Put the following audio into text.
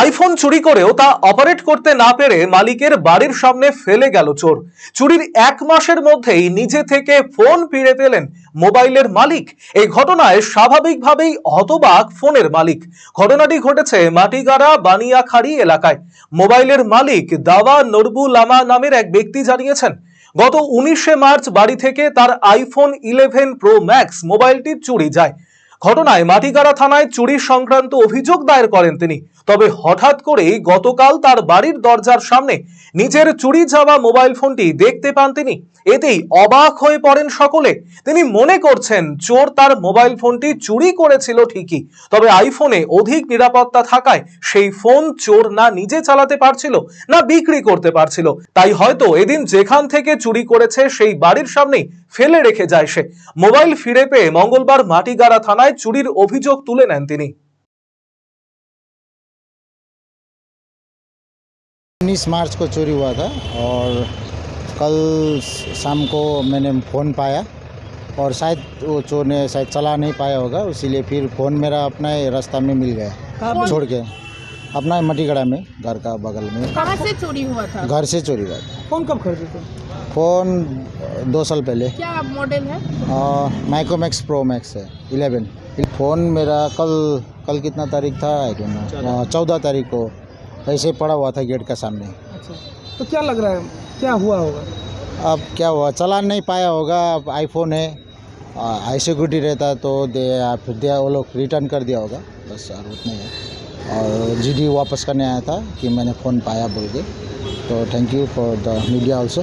IPhone চুরি করেও তা অপারেট করতে না পেরে মালিকের বাড়ির সামনে ফেলে গেল চোর। চুরির এক মাসের মধ্যেই নিজে থেকে ফোন ফিরে পেলেন মোবাইলের মালিক। এই ঘটনায় স্বাভাবিকভাবেই হতবাক ফোনের মালিক। ঘটনাটি ঘটেছে মাটিগাড়া বানিয়াখাড়ি এলাকায়। মোবাইলের মালিক দাওয়া নরবু লামা নামের এক ব্যক্তি জানিয়েছেন, গত উনিশে মার্চ বাড়ি থেকে তার আইফোন ইলেভেন প্রো ম্যাক্স মোবাইলটি চুরি যায়। ঘটনায় মাটিগাড়া থানায় চুরি সংক্রান্ত অভিযোগ দায়ের করেন তিনি। তবে হঠাৎ করেই গতকাল তার বাড়ির দরজার সামনে নিজের চুরি যাওয়া মোবাইল ফোনটি দেখতে পান তিনি। এতেই অবাক হয়ে পড়েন সকলে। তিনি মনে করছেন, চোর তার মোবাইল ফোনটি চুরি করেছিল ঠিকই, তবে আইফোনে অধিক নিরাপত্তা থাকায় সেই ফোন চোর না নিজে চালাতে পারছিল, না বিক্রি করতে পারছিল। তাই হয়তো এদিন যেখান থেকে চুরি করেছে সেই বাড়ির সামনেই ফেলে রেখে যায় সে। মোবাইল ফিরে পেয়ে মঙ্গলবার মাটিগাড়া থানায় চুরির অভিযোগ তুলে নেন তিনি। उन्नीस मार्च को चोरी हुआ था और कल शाम को मैंने फ़ोन पाया और शायद वो चोर ने शायद चला नहीं पाया होगा इसीलिए फिर फ़ोन मेरा अपना ही रास्ता में मिल गया छोड़ के अपना मटीगढ़ा में घर का बगल में। कहाँ से चोरी हुआ था? घर से चोरी हुआ था। फ़ोन कब खरीदे थे फ़ोन दो साल पहले। क्या मॉडल है? माइक्रोमैक्स प्रो मैक्स है इलेवन। फ़ोन मेरा कल कल कितना तारीख था? आई डोंट नो चौदह तारीख को। ऐसे पड़ा हुआ था गेट का सामने। अच्छा तो क्या लग रहा है क्या हुआ होगा? अब क्या हुआ? चला नहीं पाया होगा अब आईफोन है हाई सिक्योरिटी रहता तो दे फिर दिया वो लोग रिटर्न कर दिया होगा। बस और उतना ही है। और जीडी वापस करने आया था कि मैंने फ़ोन पाया बोल के। तो thank you for the media also